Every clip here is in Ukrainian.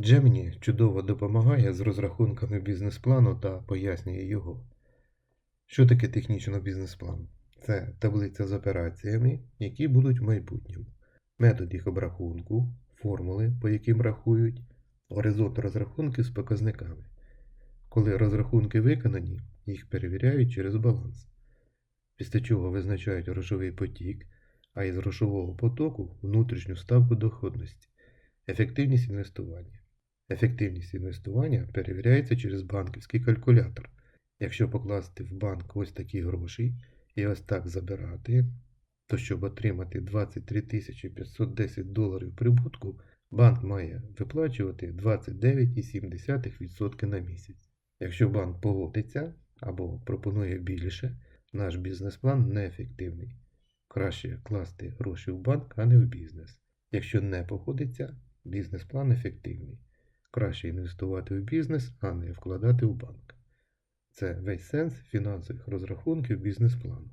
Gemini чудово допомагає з розрахунками бізнес-плану та пояснює його. Що таке технічно бізнес-план? Це таблиця з операціями, які будуть в майбутньому, метод їх обрахунку, формули, по яким рахують, горизонт розрахунки з показниками. Коли розрахунки виконані, їх перевіряють через баланс, після чого визначають грошовий потік, а із грошового потоку внутрішню ставку доходності, ефективність інвестування. Ефективність інвестування перевіряється через банківський калькулятор. Якщо покласти в банк ось такі гроші і ось так забирати, то щоб отримати 23 510 доларів прибутку, банк має виплачувати 29,7% на місяць. Якщо банк погодиться або пропонує більше, наш бізнес-план неефективний. Краще класти гроші в банк, а не в бізнес. Якщо не погодиться, бізнес-план ефективний. Краще інвестувати в бізнес, а не вкладати в банк. Це весь сенс фінансових розрахунків бізнес-плану.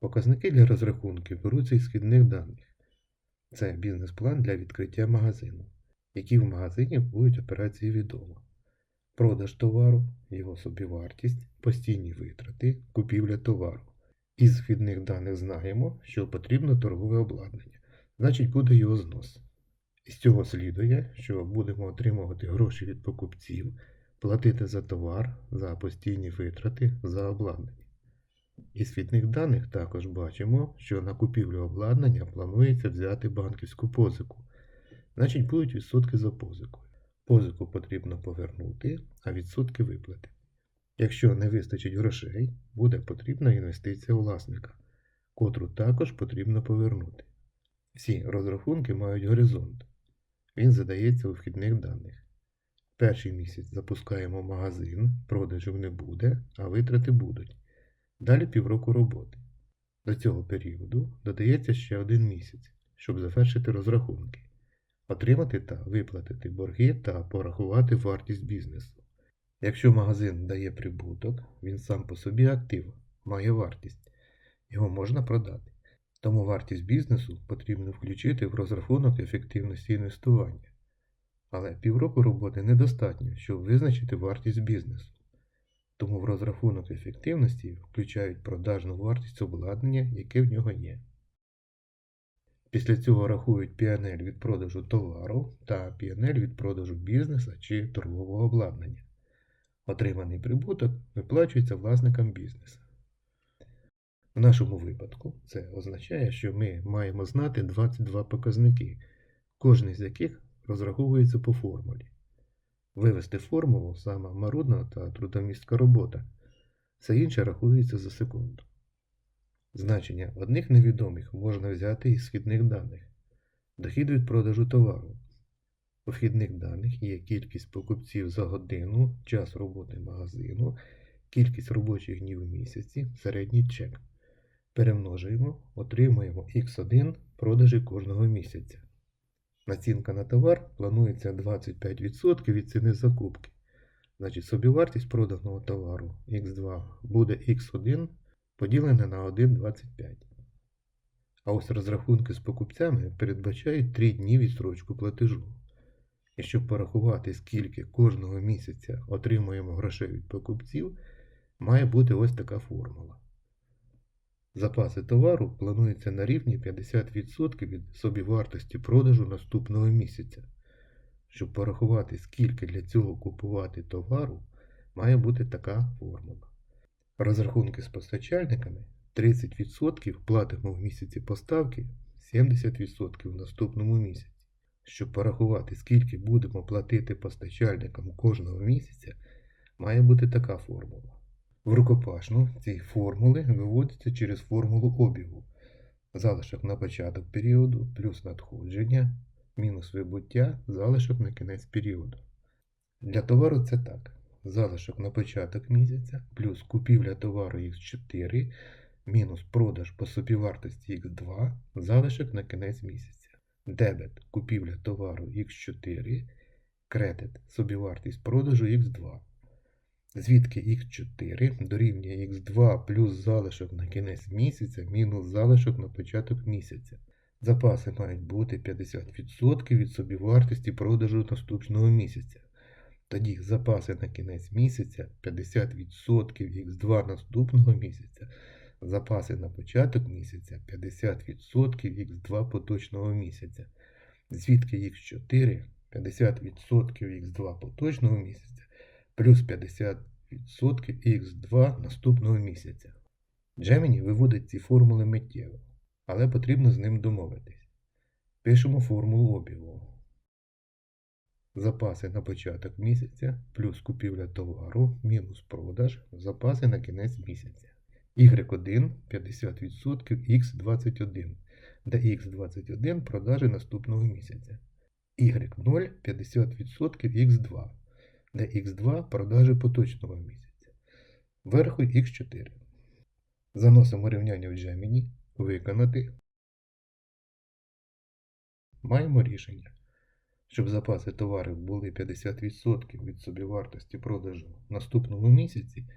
Показники для розрахунків беруться із східних даних. Це бізнес-план для відкриття магазину, які в магазині будуть операції відомо. Продаж товару, його собівартість, постійні витрати, купівля товару. Із східних даних знаємо, що потрібно торгове обладнання, значить буде його знос. Із цього слідує, що будемо отримувати гроші від покупців, платити за товар, за постійні витрати, за обладнання. Із східних даних також бачимо, що на купівлю обладнання планується взяти банківську позику, значить будуть відсотки за позикою. Позику потрібно повернути, а відсотки виплатити. Якщо не вистачить грошей, буде потрібна інвестиція власника, котру також потрібно повернути. Всі розрахунки мають горизонт. Він задається у вхідних даних. Перший місяць запускаємо магазин, продажів не буде, а витрати будуть. Далі півроку роботи. До цього періоду додається ще один місяць, щоб завершити розрахунки, отримати та виплатити борги та порахувати вартість бізнесу. Якщо магазин дає прибуток, він сам по собі актив, має вартість, його можна продати. Тому вартість бізнесу потрібно включити в розрахунок ефективності інвестування. Але півроку роботи недостатньо, щоб визначити вартість бізнесу. Тому в розрахунок ефективності включають продажну вартість обладнання, яке в нього є. Після цього рахують PNL від продажу товару та PNL від продажу бізнеса чи торгового обладнання. Отриманий прибуток виплачується власникам бізнесу. В нашому випадку це означає, що ми маємо знати 22 показники, кожний з яких розраховується по формулі. Вивести формулу сама марудна та трудомістка робота, все інше рахується за секунду. Значення одних невідомих можна взяти із східних даних. Дохід від продажу товару. У вхідних даних є кількість покупців за годину, час роботи магазину, кількість робочих днів у місяці, середній чек. Перемножуємо, отримуємо x1 продажі кожного місяця. Націнка на товар планується 25% від ціни закупки. Значить, собівартість проданого товару x2 буде x1 поділене на 1,25. А ось розрахунки з покупцями передбачають 3 дні відстрочку платежу. І щоб порахувати, скільки кожного місяця отримуємо грошей від покупців, має бути ось така формула. Запаси товару плануються на рівні 50% від собівартості продажу наступного місяця. Щоб порахувати, скільки для цього купувати товару, має бути така формула. Розрахунки з постачальниками 30% платимо в місяці поставки, 70% в наступному місяці. Щоб порахувати, скільки будемо платити постачальникам кожного місяця, має бути така формула. В рукопашну ці формули виводяться через формулу обігу. Залишок на початок періоду плюс надходження, мінус вибуття, залишок на кінець періоду. Для товару це так. Залишок на початок місяця плюс купівля товару Х4 мінус продаж по собівартості Х2, залишок на кінець місяця. Дебет купівля товару Х4, кредит собівартість продажу Х2 звідки х4 дорівнює х2 плюс залишок на кінець місяця мінус залишок на початок місяця. Запаси мають бути 50% від собівартості продажу наступного місяця. Тоді запаси на кінець місяця 50% х2 наступного місяця. Запаси на початок місяця 50% х2 поточного місяця. Звідки х4 50% х2 поточного місяця плюс 50% х2 наступного місяця. Gemini виводить ці формули миттєво, але потрібно з ним домовитись. Пишемо формулу обігу. Запаси на початок місяця плюс купівля товару мінус продаж, запаси на кінець місяця. Y1 50% X21, де X21 продажі наступного місяця. Y0 50% X2, де X2 продажі поточного місяця. Вверху X4. Заносимо рівняння в Gemini, виконати. Маємо рішення. Щоб запаси товарів були 50% від собівартості продажу в наступному місяці,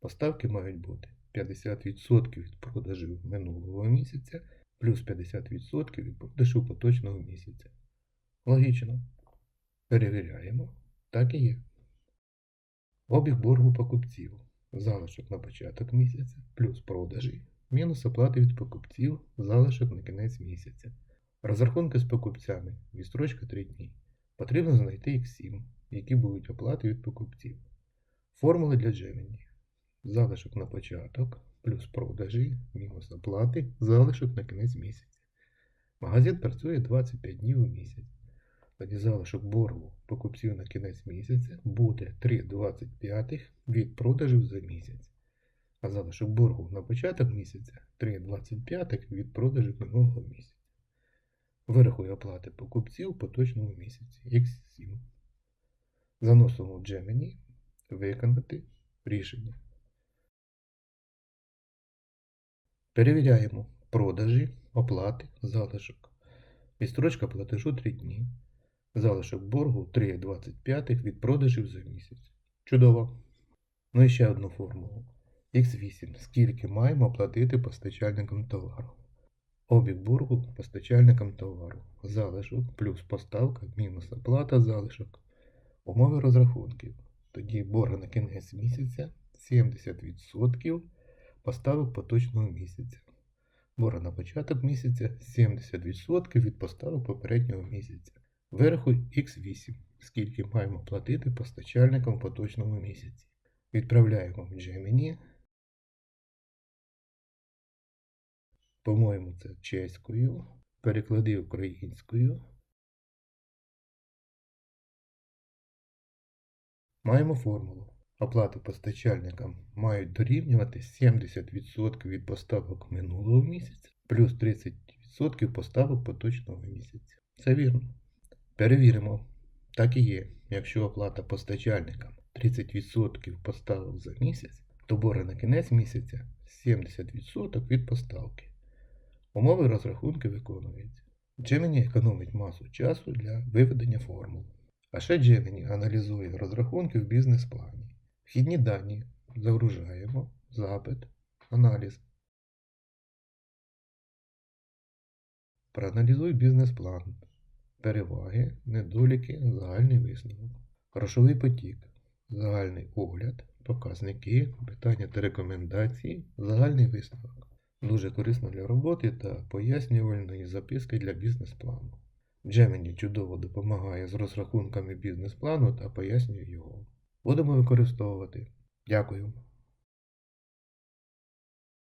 поставки мають бути 50% від продажів минулого місяця плюс 50% від продажу поточного місяця. Логічно. Перевіряємо. Так і є. Обіг боргу покупців. Залишок на початок місяця плюс продажі мінус оплати від покупців, залишок на кінець місяця. Розрахунки з покупцями. Відстрочка 3 дні. Потрібно знайти їх 7, які будуть оплати від покупців. Формули для Gemini. Залишок на початок плюс продажі мінус оплати, залишок на кінець місяця. Магазин працює 25 днів у місяць. Залишок боргу покупців на кінець місяця буде 3,25 від продажів за місяць. А залишок боргу на початок місяця 3,25 від продажів минулого місяця. Вирахуй оплати покупців поточному місяці X7. Заносимо в Gemini виконати рішення. Перевіряємо продажі, оплати, залишок. Відстрочка платежу 3 дні. Залишок боргу 3,25 від продажів за місяць. Чудово. Ну і ще одну формулу. Х8. Скільки маємо платити постачальникам товару? Обіг боргу постачальникам товару. Залишок плюс поставка мінус оплата залишок. Умови розрахунків. Тоді борг на кінець місяця 70% поставок поточного місяця. Борг на початок місяця 70% від поставок попереднього місяця. Вирахуй Х8, скільки маємо платити постачальникам в поточному місяці. Відправляємо в Gemini. По-моєму, це чеською. Переклади українською. Маємо формулу. Оплати постачальникам мають дорівнювати 70% від поставок минулого місяця плюс 30% поставок поточного місяця. Це вірно. Перевіримо. Так і є. Якщо оплата постачальникам 30% поставок за місяць, то борги на кінець місяця 70% від поставки. Умови розрахунки виконуються. Gemini економить масу часу для виведення формул. А ще Gemini аналізує розрахунки в бізнес-плані. Вхідні дані загружаємо, запит, аналіз. Проаналізуй бізнес-план. Переваги, недоліки, загальний висновок. Грошовий потік, загальний огляд, показники, питання та рекомендації, загальний висновок. Дуже корисно для роботи та пояснювальної записки для бізнес-плану. Gemini чудово допомагає з розрахунками бізнес-плану та пояснює його. Будемо використовувати. Дякую.